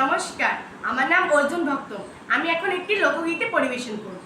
নমস্কার আমার নাম অর্জুন ভক্ত। আমি এখন একটি লোকগীতি পরিবেশন করব।